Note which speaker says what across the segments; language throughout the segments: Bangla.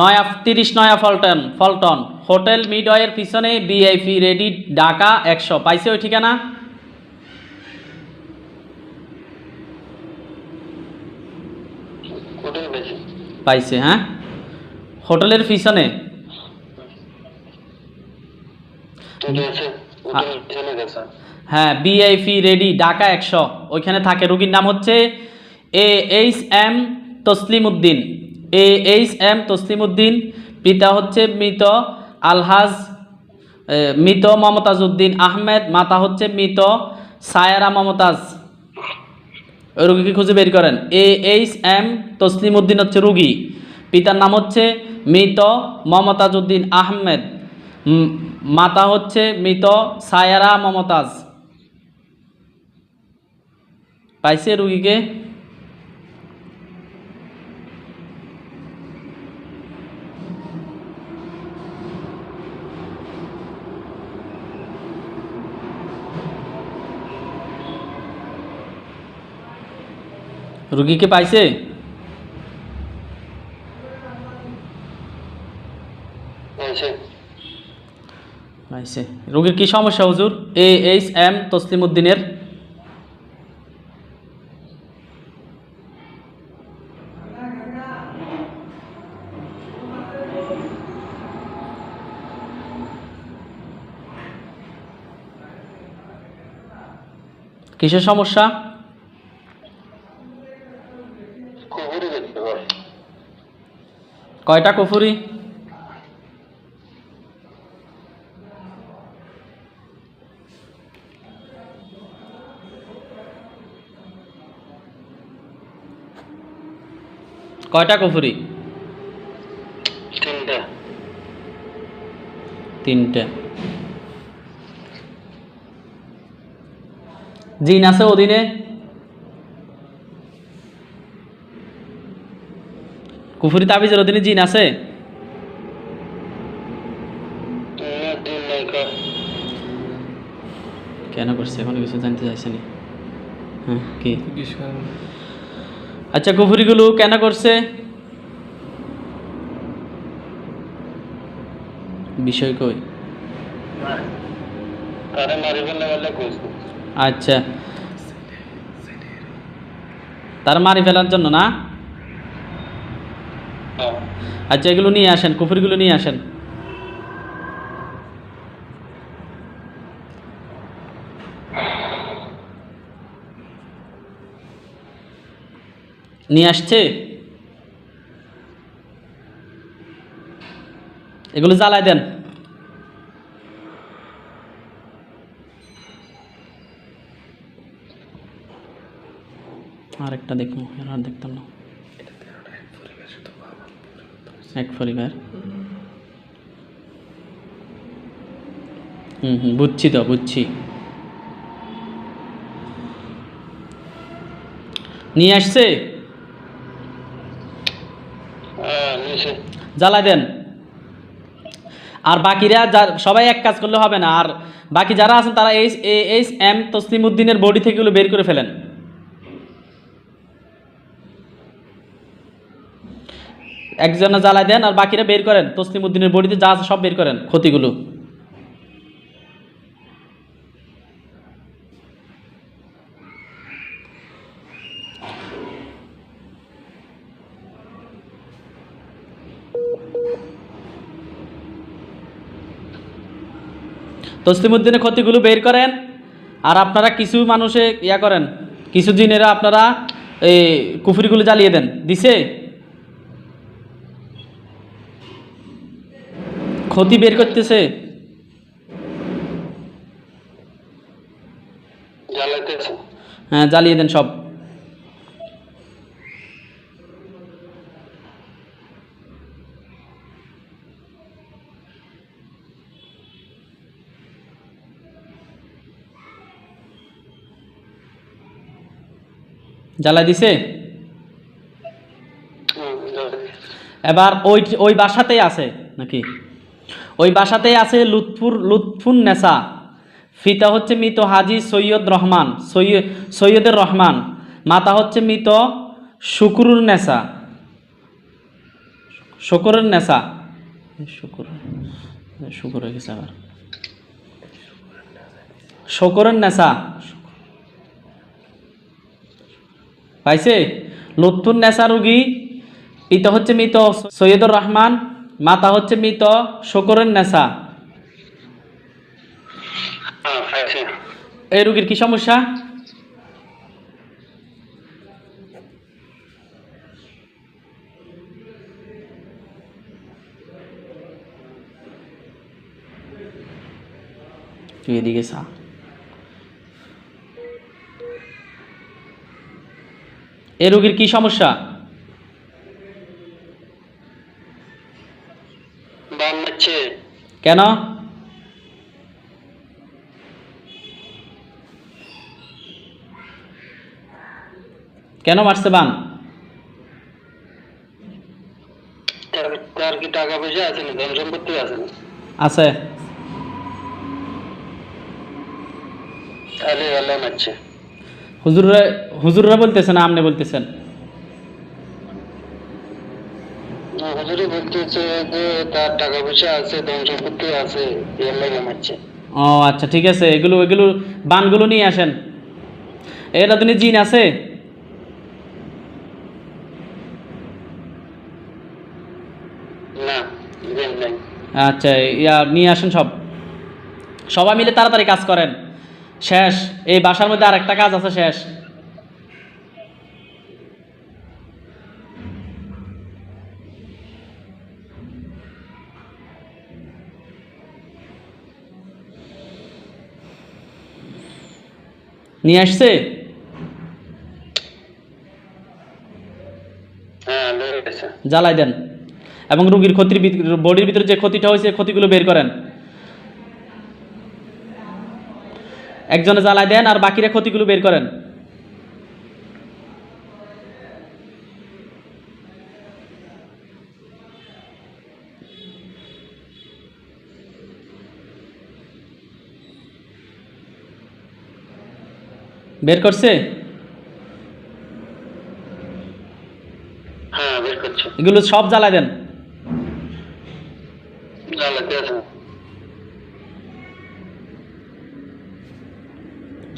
Speaker 1: নয়া তিরিশ নয়া ফলটন ফলটন। হোটেল মিডওয়ের পিছনে বিআইপি রেডি ঢাকা একশো। পাইছে ওই ঠিকানা? পাইছে? হ্যাঁ? হোটেলের পিছনে। হ্যাঁ। বিআইপি রেডি ঢাকা একশো। ওইখানে থাকে রুগীর নাম হচ্ছে A H M Taslim Uddin A H M Taslim Uddin পিতা হচ্ছে মৃত আলহাজ মৃত মমতাজ উদ্দিন আহমেদ, মাতা হচ্ছে মৃত সায়ারা মমতাজ। রুগীকে খুঁজে বের করেন। A H M Taslim Uddin হচ্ছে রুগী। পিতার নাম হচ্ছে মৃত মমতাজ উদ্দিন আহমেদ মাতা হচ্ছে মৃত সায়ারা মমতাজ। পাইছে রুগীকে? রুগীকে পাইছে? পাইছে। রোগীর কি সমস্যা হুজুর? এ এইচ এম তসলিম উদ্দিনের কিসের সমস্যা?
Speaker 2: দেখতে
Speaker 1: কয়টা কুফুরি? কয়টা কুফুরি?
Speaker 2: তিনটা।
Speaker 1: তিনটে। জিন আছে অধীনে? কুফুরি তাবিজের অধীনে জিন আছে? কেন করছে? এখন কিছু জানতে চাইছে নি হ্যাঁ আচ্ছা কুফুরিগুলো কেন করছে? বিষয় কই? আচ্ছা। তার মারি ফেলার জন্য না? আচ্ছা এগুলো নিয়ে আসেন, কুফুরিগুলো নিয়ে আসেন। নিয়ে আসছে? এগুলো জ্বালায় দেন। আরেকটা দেখব আর দেখতাম না। এক পরিবার। হুম হুম বুঝছি তো বুঝছি। নিয়ে আসছে?
Speaker 2: হ্যাঁ
Speaker 1: জ্বালাই দেন। আর বাকিরা যা- সবাই এক কাজ করলে হবে না। আর বাকি যারা আছেন তারা এইচ এইচ এম তসলিম উদ্দিনের বডি থেকে বের করে ফেলেন। একজনে জ্বালাই দেন আর বাকিরা বের করেন। তসলিম উদ্দিনের বডিতে যা সব বের করেন ক্ষতিগুলো। তসলিমুদ্দিনের ক্ষতিগুলো বের করেন আর আপনারা কিছু মানুষে ইয়া করেন, কিছু দিনেরা আপনারা এই কুফুরিগুলো জ্বালিয়ে দেন। দিছে? ক্ষতি বের করতেছে? হ্যাঁ জ্বালিয়ে দেন সব। জ্বালাই দিছে। এবার ওই ওই বাসাতেই আছে নাকি? ওই বাসাতেই আছে লুৎফুর, লুৎফুন নেসা। ফিতা হচ্ছে মৃত হাজি সৈয়দ রহমান, সৈয়দ, সৈয়দের রহমান। মাতা হচ্ছে মৃত শুকুরুর নেসা। শকরের নেশা শুকুর শুকুর শকরের নেশা পাইছে? লুৎফুর নেশা রুগী, পিতা হচ্ছে মৃত সৈয়দুর রহমান। মাতা হচ্ছে মৃত, শকরের নেশা। এই রুগীর কি সমস্যা? তুই এদিকে এই রোগীর কি সমস্যা? কেন? কেন মারছে বান?
Speaker 2: তার তার কি টাকা পয়সা আছে না ধন সম্পত্তি আছে না
Speaker 1: আছে।
Speaker 2: তাহলে আল্লাহ মারছে।
Speaker 1: হুজুররা হুজুররা বলতেছেন আপনি বলতেছেন
Speaker 2: হুজুরি বলতেছে যে তার টাকা পয়সা আছে ধন সম্পত্তি আছে এর লাগে মারছে।
Speaker 1: ও আচ্ছা ঠিক আছে এগুলো এগুলো বানগুলো নিয়ে আসেন। এটা তুমি জিন আছে। আচ্ছা ইয়া নিয়ে আসেন সব। সবাই মিলে তাড়াতাড়ি কাজ করেন। শেষ এই বাসার মধ্যে আর একটা কাজ আছে শেষ। নিয়ে আসছে?
Speaker 2: হ্যাঁ
Speaker 1: জ্বালাই দেন। এবং রুগীর ক্ষতির বডির ভিতরে যে ক্ষতিটা হয়েছে ক্ষতিগুলো বের করেন। একজনে জ্বালাই দেন আর বাকিরা ক্ষতিগুলো বের করেন। বের করছে?
Speaker 2: হ্যাঁ বের করছে।
Speaker 1: এগুলো সব জ্বালাই দেন।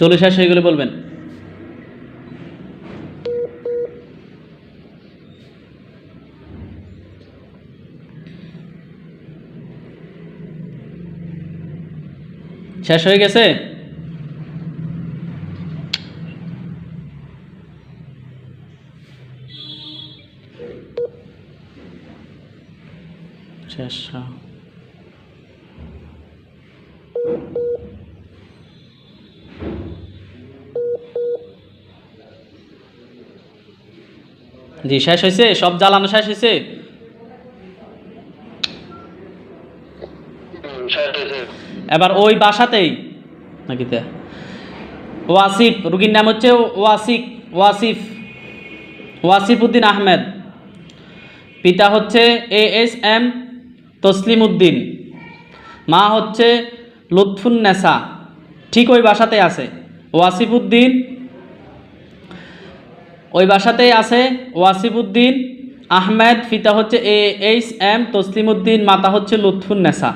Speaker 1: চলে শেষ হয়ে গেলে বলবেন। শেষ হয়ে গেছে? জি শেষ হয়েছে? সব জ্বালানো শেষ হয়েছে? এবার ওই বাসাতেই নাকি ওয়াসিফ রুগীর নাম হচ্ছে ওয়াসিক ওয়াসিফ ওয়াসিফ উদ্দিন আহমেদ। পিতা হচ্ছে A S M Taslim Uddin মা হচ্ছে লুৎফুন নেসা ঠিক ওই বাসাতে আছে। ওয়াসিফ উদ্দিন ওই বাসাতেই আছে ওয়াসিফ উদ্দিন আহমেদ ফিতা হচ্ছে A H M Taslim Uddin মাতা হচ্ছে লুৎফুন নেসা।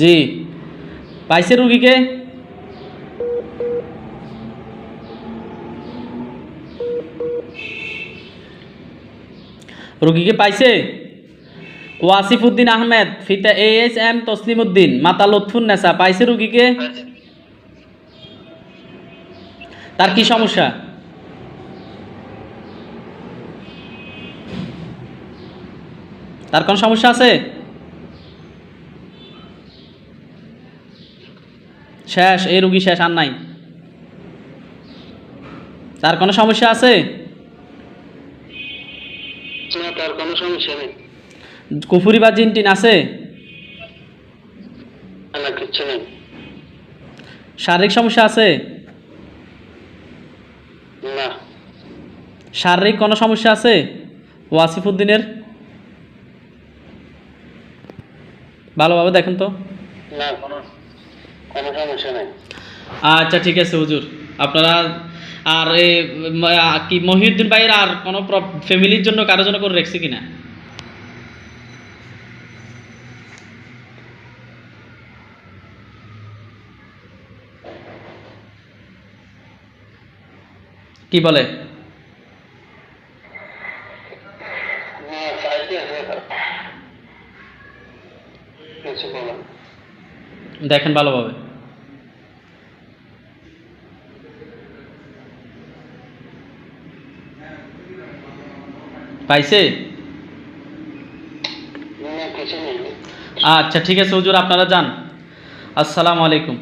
Speaker 1: জি, পাইছে রুগীকে? রুগীকে পাইছে? ওয়াসিফ উদ্দিন আহমেদ, ফিতা A S M Taslim Uddin মাতা লুৎফুন নেসা, পাইছে রুগীকে? তার কি সমস্যা? তার কোন সমস্যা আছে? শেষ, এই রুগী শেষ, আর নাই। তার কোনো সমস্যা আছে
Speaker 2: না তার কোনো সমস্যা নেই
Speaker 1: কুফুরি বা জিনটিন আছে?
Speaker 2: না কিচ্ছু নেই।
Speaker 1: শারীরিক সমস্যা আছে?
Speaker 2: না।
Speaker 1: শারীরিক কোনো সমস্যা আছে? ওয়াসিফ উদ্দিনের? ভালোভাবে দেখেন তো।
Speaker 2: না কোনো কোনো সমস্যা নাই।
Speaker 1: আচ্ছা ঠিক আছে হুজুর। আপনারা আর কি মহিউদ্দিন ভাইয়ের আর কোনো ফ্যামিলির জন্য কারোর জন্য করে রেখেছে কিনা? কি বলে? দেখেন ভালোভাবে। পাইছে? আচ্ছা ঠিক আছে হুজুর আপনারা যান। আসসালামু আলাইকুম।